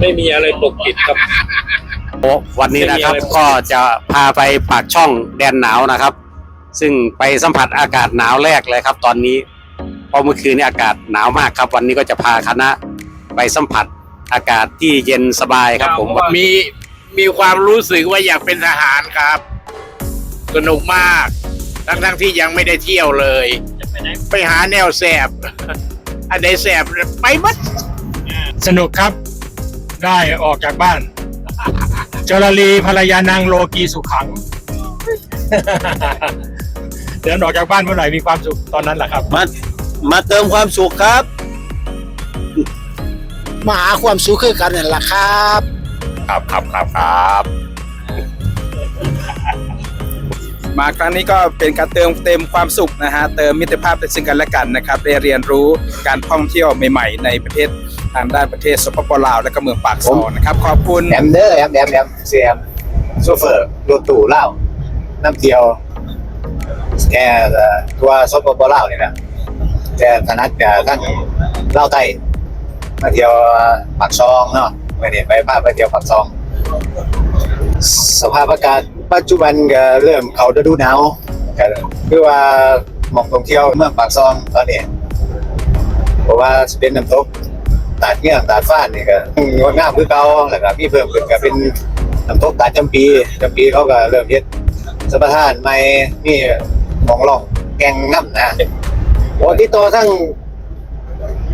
ไม่มีอะไรปกปิดครับ โอ้วันนี้นะครับไม่มีอะไรก็จะพาไปปากช่องแดนหนาวนะครับ ซึ่งไปสัมผัสอากาศหนาวแรกเลยครับ ตอนนี้เพราะเมื่อคืนนี้อากาศหนาวมากครับ วันนี้ก็จะพาคณะไปสัมผัสอากาศที่เย็นสบายครับ ผมมีมีความรู้สึกว่าอยากเป็นทหารครับ สนุกมาก ทั้งทั้งๆที่ยังไม่ได้เที่ยวเลย ไปหาแนวแสบอันใดแสบไปหมัดสนุกครับ ได้ออกจากบ้านจรลีภรรยานางโลกีสุขัง เดินออกจากบ้านเมื่อไหร่มีความสุขตอนนั้นแหละครับ มามาเติมความสุขครับ มาหาความสุขคือกันนั่นแหละครับ ครับครับครับครับ มาครั้งนี้ก็เป็นการเติมเต็มความสุขนะฮะเติมมิตรภาพเป็นซึ่งกันและกันนะครับได้เรียนรู้การท่องเที่ยวใหม่ ๆ ในประเทศทางด้านประเทศสปปลาวและก็เมืองปากซองนะครับขอบคุณแอมเดอร์แอมแอมแอมเสียมโซเฟอร์รถตู้เล่าน้ำเที่ยวแกตัวซปปลาวนี่นะแกถนัดแกทั้งเล่าไต้มาเที่ยวปากซองเนาะไม่ได้ไปภาพไปเที่ยวปากซอง สภาพอากาศ ปัจจุบันก็เริ่มเขาฤดูหนาวก็คือว่าหมองท่องเที่ยวเมืองปากซองตอนนี้เพราะว่าสิเป็นน้ำตกตาดเงี้ยงตาดฟ้านนี่ก็งดงามคือเก่าแล้วก็มีเพิ่มขึ้นก็เป็นน้ำตกตาดจำปีจำปีเขาก็เริ่มเฮ็ดสัมปทานใหม่มีหมองรองแกงน้ำนะโอ้ติดต่อทั้ง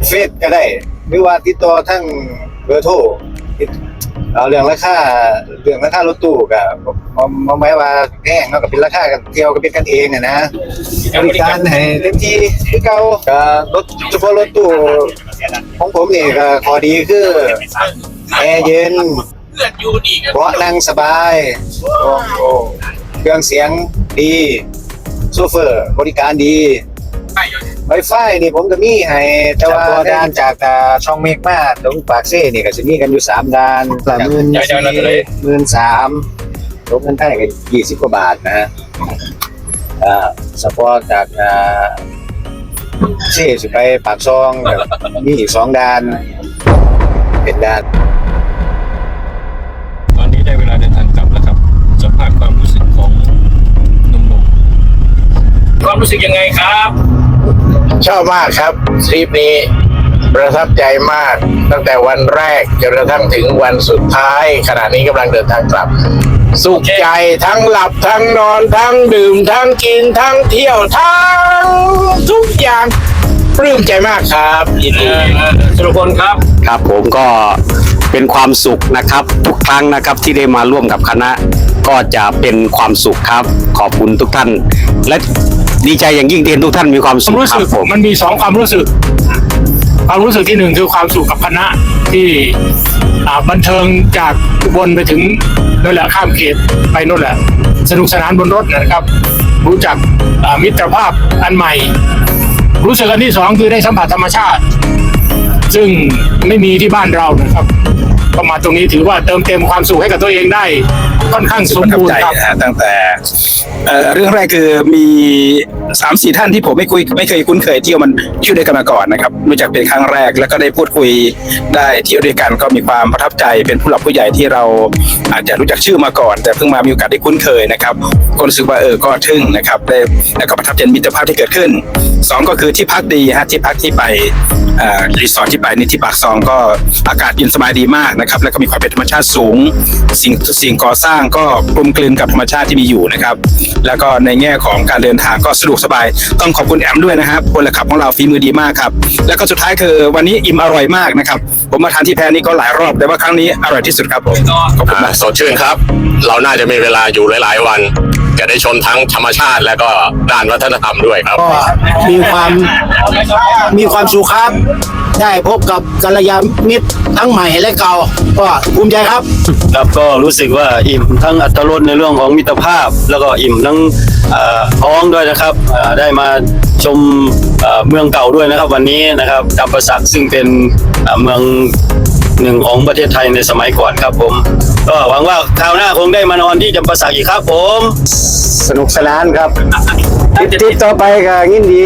เฟซก็ได้ หรือว่าติดต่อทั้งเบอร์โทร เอาเรื่องราคาเรื่องราคารถตู้ก็บ่บ่บ่หมายว่าแพงเนาะก็เป็นราคากันเที่ยวก็เป็นกันเองอะนะบริการให้เต็มที่คือเก่าก็รถเฉพาะรถตู้ของผมนี่ก็ขอดีคือแอร์เย็นเบาะนั่งสบายโอ้โหเครื่องเสียงดีโซเฟอร์บริการดี ไวไฟนี่ผมก็มีให้แต่ว่าด้านจากอ่าช่องเมกมาตรงปากเซ่นี่ก็จะมีกันอยู่สามด้านละหมื่นเดี๋ยวๆเราจะได้หมื่นสามรวมเงินไทยก็ยี่สิบกว่าบาทนะฮะอ่าสปอร์ตจากอ่าเช่สิไปปากซองแบบมีอีกสองด้าน เป็นด้านตอนนี้ได้เวลาเดินทางกลับแล้วครับสัมภาษณ์ความรู้สึกของหนุ่มๆความรู้สึกยังไงครับ ชอบมากครับทริปนี้ประทับใจมากตั้งแต่วันแรกจนกระทั่งถึงวันสุดท้าย ขณะนี้กำลังเดินทางกลับ สุขใจทั้งหลับทั้งนอนทั้งดื่ม ทั้งกินทั้งเที่ยวทั้งทุกอย่างปลื้มใจมากครับยินดีสุรพลครับ ครับผมก็เป็นความสุขนะครับ ทุกครั้งนะครับที่ได้มาร่วมกับคณะ ก็จะเป็นความสุขครับ ขอบคุณทุกท่าน และ ดีใจอย่างยิ่งที่เห็นทุกท่านมีความคสุวามขรู้ครัสึบกผม มันมีสองความรู้สึก ความรู้สึกที่หนึ่งคือความสุขกับคณะที่อ่าบันเทิงจากอุบนไปถึงนั่นแหละข้ามเขตไปนั่นแหละ สนุกสนานบนรถนะครับ รู้จักอ่ามิตรภาพอันใหม่ รู้สึกอันที่สองคือได้สัมผัสธรรมชาติ ซึ่งไม่มีที่บ้านเรานะครับ ก็มาตรงนี้ถือว่าเติมเต็มความสุขให้กับตัวเองได้ ค่อนข้างสมบูรณ์ครับนะฮะตั้งแต่เรื่องแรกคือมีสามสี่ท่านที่ผมไม่คุยไม่เคยคุ้นเคยเที่ยวมันเที่ยวด้วยกันมาก่อนนะครับรู้จักเป็นครั้งแรกแล้วก็ได้พูดคุยได้เที่ยวด้วยกันก็มีความประทับใจเป็นผู้หลักผู้ใหญ่ที่เราอาจจะรู้จักชื่อมาก่อน แต่เพิ่งมามีโอกาสได้คุ้นเคยนะครับก็รู้สึกว่าเออก็ทึ่งนะครับได้แล้วก็ประทับใจมิตรภาพที่เกิดขึ้นสองก็คือที่พักดีฮะที่พักที่ไปรีสอร์ทที่ไปนี่ที่ปากซองก็อากาศเย็นสบายดีมากนะครับ แล้วก็มีความเป็นธรรมชาติสูง สิ่งสิ่งก่อสร้างก็กลมกลืนกับธรรมชาติที่มีอยู่นะครับ แล้วก็ในแง่ของการเดินทางก็สะดวกสบาย ต้องขอบคุณแอมด้วยนะครับพลขับของเราฝีมือดีมากครับ แล้วก็สุดท้ายคือวันนี้อิ่มอร่อยมากนะครับ ผมมาทานที่แพรนี้ก็หลายรอบแต่ว่าครั้งนี้อร่อยที่สุดครับผมขอบคุณมากสดชื่นครับ เราน่าจะมีเวลาอยู่หลาย ๆ วัน จะได้ชมทั้งธรรมชาติและก็ด้านวัฒนธรรมด้วยครับ ก็มีความมีความสุขครับ ได้พบกับกัลยาณมิตรทั้งใหม่และเก่า ก็ภูมิใจครับ ครับก็รู้สึกว่าอิ่มทั้งอัตรสในเรื่องของมิตรภาพ แล้วก็อิ่มทั้งเอ่อท้องด้วยนะครับเอ่อได้มาชมเอ่อเมืองเก่าด้วยนะครับ วันนี้นะครับจำปาสักซึ่งเป็นเอ่อเมืองหนึ่งของประเทศไทยในสมัยก่อนครับผม ก็หวังว่าคราวหน้าคงได้มานอนที่จำปาสักอีกครับผม สนุกสนานครับทริปต่อไปก็ยินดี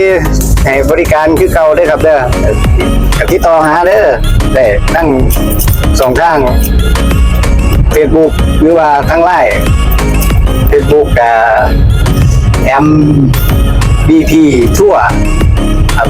ให้บริการคือเก่าเด้ครับเด้อกับที่ต่อหาเด้อได้ทั้งสองทางเฟซบุ๊กหรือว่าทางไลน์เฟซบุ๊กับแอมบีทีทั่วครับ